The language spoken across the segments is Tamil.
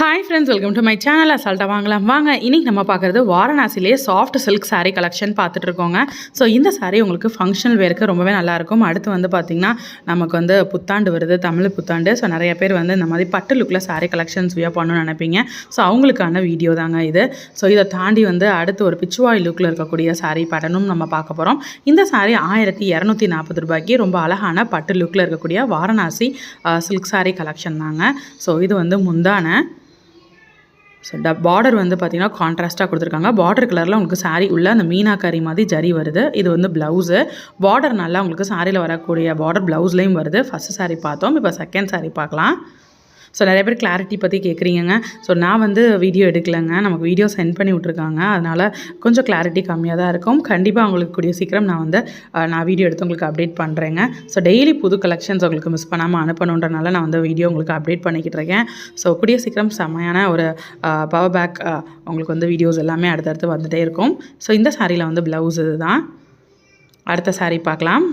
Hi friends welcome to my channel அசால்ட்டாக வாங்கலாம். வாங்க இன்றைக்கி நம்ம பார்க்குறது வாரணாசிலே சாஃப்ட் சில்க் சாரீ கலெக்ஷன் பார்த்துட்டு இருக்கோங்க. ஸோ இந்த சாரீ உங்களுக்கு ஃபங்க்ஷனல் வேருக்கு ரொம்பவே நல்லாயிருக்கும் அடுத்து வந்து பார்த்திங்கன்னா நமக்கு வந்து புத்தாண்டு வருது தமிழ் புத்தாண்டு. ஸோ நிறைய பேர் வந்து இந்த மாதிரி பட்டு லுக்கில் சாரீ கலெக்ஷன்ஸ் வியர் பண்ணணும்னு நினைப்பீங்க. ஸோ அவங்களுக்கான வீடியோ தாங்க இது. ஸோ இதை தாண்டி வந்து அடுத்து ஒரு பிச்சுவாய் லுக்கில் இருக்கக்கூடிய சாரீ படனும் நம்ம பார்க்க போகிறோம் இந்த சாரீ ஆயிரத்தி இரநூத்தி நாற்பது ரூபாய்க்கு ரொம்ப அழகான பட்டு லுக்கில் இருக்கக்கூடிய வாரணாசி சில்க் சாரீ கலெக்ஷன் தாங்க. ஸோ இது வந்து முந்தான ஸோ ட பார்டர் வந்து பார்த்திங்கன்னா கான்ட்ராஸ்ட்டாக கொடுத்துருக்காங்க. பார்டர் கலரில் உங்களுக்கு சாரீ உள்ள அந்த மீனாக்காரி மாதிரி ஜரி வருது. இது வந்து ப்ளவுஸு பார்டர் நல்லா உங்களுக்கு சாரியில் வரக்கூடிய பார்டர் ப்ளவுஸ்லேயும் வருது. ஃபஸ்ட்டு சாரீ பார்த்தோம். இப்போ செகண்ட் சாரீ பார்க்கலாம். ஸோ நிறைய பேர் கிளாரிட்டி பற்றி கேட்குறீங்க ஸோ நான் வந்து வீடியோ எடுக்கலைங்க. நமக்கு வீடியோ சென்ட் பண்ணி விட்ருக்காங்க அதனால் கொஞ்சம் கிளாரிட்டி கம்மியாக தான் இருக்கும். கண்டிப்பாக உங்களுக்கு கூடிய சீக்கிரம் நான் வந்து நான் வீடியோ எடுத்து உங்களுக்கு அப்டேட் பண்ணுறேங்க ஸோ டெய்லி புது கலெக்ஷன்ஸ் உங்களுக்கு மிஸ் பண்ணாமல் அனுப்பணுன்றனால நான் வந்து வீடியோ உங்களுக்கு அப்டேட் பண்ணிக்கிட்டு இருக்கேன். ஸோ கூடிய சீக்கிரம் செம்மையான ஒரு பவர் பேக் உங்களுக்கு வந்து வீடியோஸ் எல்லாமே அடுத்தடுத்து வந்துகிட்டே இருக்கும். ஸோ இந்த சாரியில் வந்து ப்ளவுஸ் இதுதான். அடுத்த saree பார்க்கலாம்.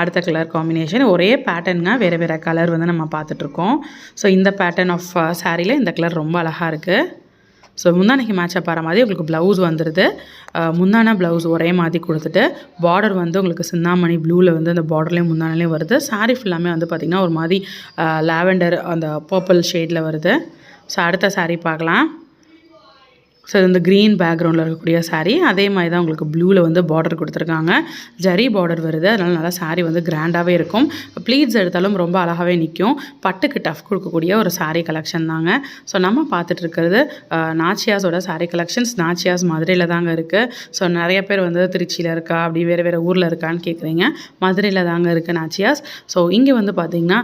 அடுத்த கலர் காம்பினேஷன் ஒரே பேட்டர்னுங்க வேறு வேறு கலர் வந்து நம்ம பார்த்துட்ருக்கோம். ஸோ இந்த பேட்டர்ன் ஆஃப் சாரியில் இந்த கலர் ரொம்ப அழகாக இருக்குது ஸோ முந்தானைக்கு மேட்சப் ஆகிற மாதிரி உங்களுக்கு ப்ளவுஸ் வந்துடுது முந்தான ப்ளவுஸ் ஒரே மாதிரி கொடுத்துட்டு பார்டர் வந்து உங்களுக்கு சிந்தாமணி ப்ளூவில் வந்து அந்த பார்டர்லேயும் முந்தானிலையும் வருது. Saree ஃபுல்லாமே வந்து பார்த்திங்கன்னா ஒரு மாதிரி லாவெண்டர் அந்த பர்பிள் ஷேடில் வருது. ஸோ அடுத்த சாரீ பார்க்கலாம். ஸோ இந்த க்ரீன் பேக்ரவுண்டில் இருக்கக்கூடிய saree அதே மாதிரி தான் உங்களுக்கு ப்ளூவில் வந்து பார்டர் கொடுத்துருக்காங்க. ஜரி பார்டர் வருது. அதனால் நல்லா saree வந்து கிராண்டாகவே இருக்கும். ப்ளீட்ஸ் எடுத்தாலும் ரொம்ப அழகாகவே நிற்கும் பட்டுக்கு டஃப் கொடுக்கக்கூடிய ஒரு saree கலெக்ஷன் தாங்க. ஸோ நம்ம பார்த்துட்டு இருக்கிறது நாச்சியாஸோட saree கலெக்ஷன்ஸ் நாச்சியாஸ் மதுரையில் தாங்க இருக்குது ஸோ நிறைய பேர் வந்து திருச்சியில் இருக்கா? அப்படி வேறு வேறு ஊரில் இருக்கான்னு கேட்குறீங்க மதுரையில் தாங்க இருக்குது நாச்சியாஸ். ஸோ இங்கே வந்து பார்த்திங்கன்னா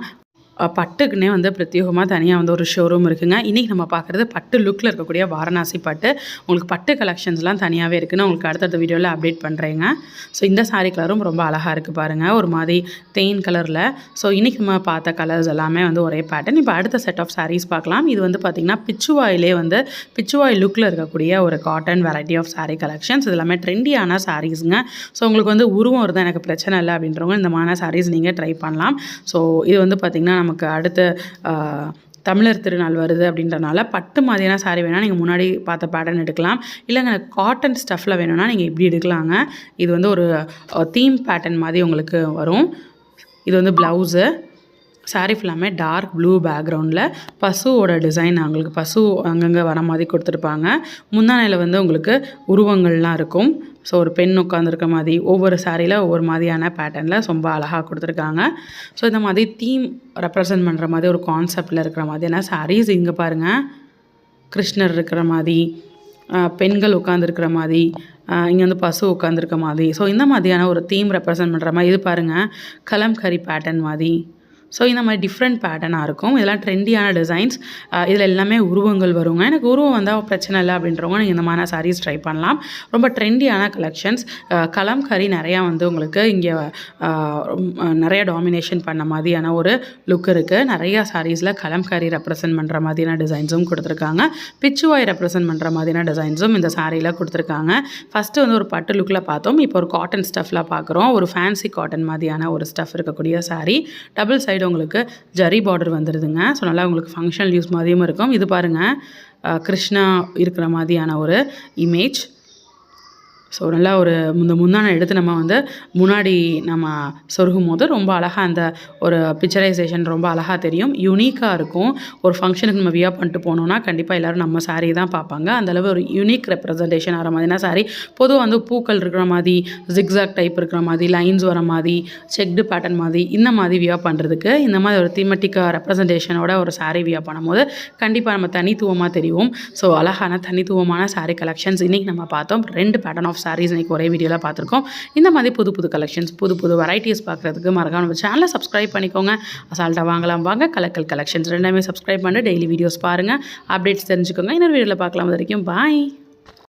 பட்டுக்குன்னே வந்து பிரத்யேகமாக தனியாக வந்து ஒரு ஷோரூம் இருக்குங்க. இன்றைக்கி நம்ம பார்க்குறது பட்டு லுக்கில் இருக்கக்கூடிய வாரணாசி பட்டு. உங்களுக்கு பட்டு கலெக்ஷன்ஸ்லாம் தனியாகவே இருக்குன்னு உங்களுக்கு அடுத்தடுத்த வீடியோவில் அப்டேட் பண்ணுறேங்க ஸோ இந்த சாரீ கலரும் ரொம்ப அழகாக இருக்குது பாருங்கள் ஒரு மாதிரி தேன் கலரில் ஸோ இன்றைக்கி நம்ம பார்த்த கலர்ஸ் எல்லாமே வந்து ஒரே பேட்டர்ன் இப்போ அடுத்த செட் ஆஃப் சாரீஸ் பார்க்கலாம். இது வந்து பார்த்திங்கன்னா பிச்சுவாயிலே வந்து பிச்சுவாய் லுக்கில் இருக்கக்கூடிய ஒரு cotton variety of saree collections இது எல்லாமே ட்ரெண்டியான சாரீஸுங்க ஸோ உங்களுக்கு வந்து உருவம் இருந்தால் எனக்கு பிரச்சனை இல்லை அப்படின்றவங்க இந்த மாதிரி சாரீஸ் நீங்கள் ட்ரை பண்ணலாம். ஸோ இது வந்து பார்த்திங்கன்னா நமக்கு நமக்கு அடுத்த தமிழர் திருநாள் வருது அப்படின்றனால பட்டு மாதிரியான saree வேணால் நீங்கள் முன்னாடி பார்த்த பேட்டர்ன் எடுக்கலாம். இல்லைங்க காட்டன் ஸ்டஃப்பில் வேணும்னா நீங்கள் இப்படி எடுக்கலாங்க. இது வந்து ஒரு தீம் பேட்டர்ன் மாதிரி உங்களுக்கு வரும். இது வந்து ப்ளவுஸு saree ஃபுல்லாமே டார்க் ப்ளூ பேக்ரவுண்டில் பசுவோட டிசைன் அவங்களுக்கு பசு அங்கங்கே வர மாதிரி கொடுத்துருப்பாங்க. முந்தானையில் வந்து உங்களுக்கு உருவங்கள்லாம் இருக்கும். ஸோ ஒரு பெண் உட்காந்துருக்க மாதிரி ஒவ்வொரு சாரியில் ஒவ்வொரு மாதிரியான பேட்டர்னில் ரொம்ப அழகாக கொடுத்துருக்காங்க. ஸோ இந்த மாதிரி தீம் ரெப்ரசன்ட் பண்ணுற மாதிரி ஒரு கான்செப்டில் இருக்கிற மாதிரியான சாரீஸ் இங்கே பாருங்கள் கிருஷ்ணர் இருக்கிற மாதிரி பெண்கள் உட்காந்துருக்கிற மாதிரி இங்கே வந்து பசு உட்காந்துருக்க மாதிரி. ஸோ இந்த மாதிரியான ஒரு தீம் ரெப்ரசன்ட் பண்ணுற மாதிரி இது பாருங்கள் கலம்கரி பேட்டர்ன் மாதிரி. ஸோ இந்த மாதிரி டிஃப்ரெண்ட் பேட்டர்னாக இருக்கும். இதெல்லாம் ட்ரெண்டியான டிசைன்ஸ் இதில் எல்லாமே உருவங்கள் வருங்க. எனக்கு உருவம் வந்தால் பிரச்சனை இல்லை அப்படின்றவங்க நீங்கள் இந்த மாதிரி சாரீஸ் ட்ரை பண்ணலாம். ரொம்ப ட்ரெண்டியான கலெக்ஷன்ஸ் கலம்கரி நிறையா வந்து உங்களுக்கு இங்கே நிறைய டாமினேஷன் பண்ண மாதிரியான ஒரு லுக் இருக்குது நிறையா சாரீஸில் கலம்கரி ரெப்ரசன்ட் பண்ணுற மாதிரியான டிசைன்ஸும் கொடுத்துருக்காங்க. பிச்சுவாய் ரெப்ரசன்ட் பண்ணுற மாதிரியான டிசைன்ஸும் இந்த சாரியில் கொடுத்துருக்காங்க. ஃபஸ்ட்டு வந்து ஒரு பட்டு லுக்கில் பார்த்தோம். இப்போ ஒரு காட்டன் ஸ்டஃப்பில் பார்க்குறோம். ஒரு ஃபேன்சி காட்டன் மாதிரியான ஒரு ஸ்டஃப் இருக்கக்கூடிய சாரீ டபுள் சைடு உங்களுக்கு ஜரி பார்டர் வந்துடுதுங்க ஸோ நல்லா உங்களுக்கு ஃபங்க்ஷனல் யூஸ் மாதிரியும் இருக்கும். இது பாருங்கள் கிருஷ்ணா இருக்கிற மாதிரியான ஒரு இமேஜ் ஸோ நல்லா ஒரு இந்த முந்தானை எடுத்து நம்ம வந்து முன்னாடி நம்ம சொருகும் போது ரொம்ப அழகாக அந்த ஒரு பிக்சரைசேஷன் ரொம்ப அழகாக தெரியும். யூனிக்காக இருக்கும். ஒரு ஃபங்க்ஷனுக்கு நம்ம வியா பண்ணிட்டு போனோம்னா கண்டிப்பாக எல்லோரும் நம்ம saree தான் பார்ப்பாங்க. அந்தளவு ஒரு யூனிக் ரெப்ரசன்டேஷன் ஆகிற மாதிரினா saree. பொதுவாக வந்து பூக்கள் இருக்கிற மாதிரி ஜிக்ஸாக் டைப் இருக்கிற மாதிரி லைன்ஸ் வர மாதிரி செக்டு பேட்டர்ன் மாதிரி இந்த மாதிரி வியா பண்ணுறதுக்கு இந்த மாதிரி ஒரு தீமெட்டிக்காக ரெப்ரசன்டேஷனோட ஒரு saree வியா பண்ணும்போது கண்டிப்பாக நம்ம தனித்துவமாக தெரியும் ஸோ அழகான தனித்துவமான saree கலெக்ஷன்ஸ் இன்றைக்கி நம்ம பார்த்தோம். ரெண்டு பேட்டர்ன் ஆஃப் சாரீஸ் இன்றைக்கி ஒரே வீடியோவில் பார்த்துருக்கோம். இந்த மாதிரி புது புது கலெக்ஷன்ஸ் புது புது வெரைட்டிஸ் பார்க்குறதுக்கு மறக்காம நம்ம சேனலை சப்ஸ்கிரைப் பண்ணிக்கோங்க. அசால்ட்டாக வாங்கலாம் வாங்க கலக்கல் கலெக்ஷன்ஸ் ரெண்டுமே சப்ஸ்கிரைப் பண்ணி டெய்லி வீடியோஸ் பாருங்கள் அப்டேட்ஸ் தெரிஞ்சுக்கோங்க. இன்னொரு வீடியோவில் பார்க்கலாம். அது வரைக்கும் பாய்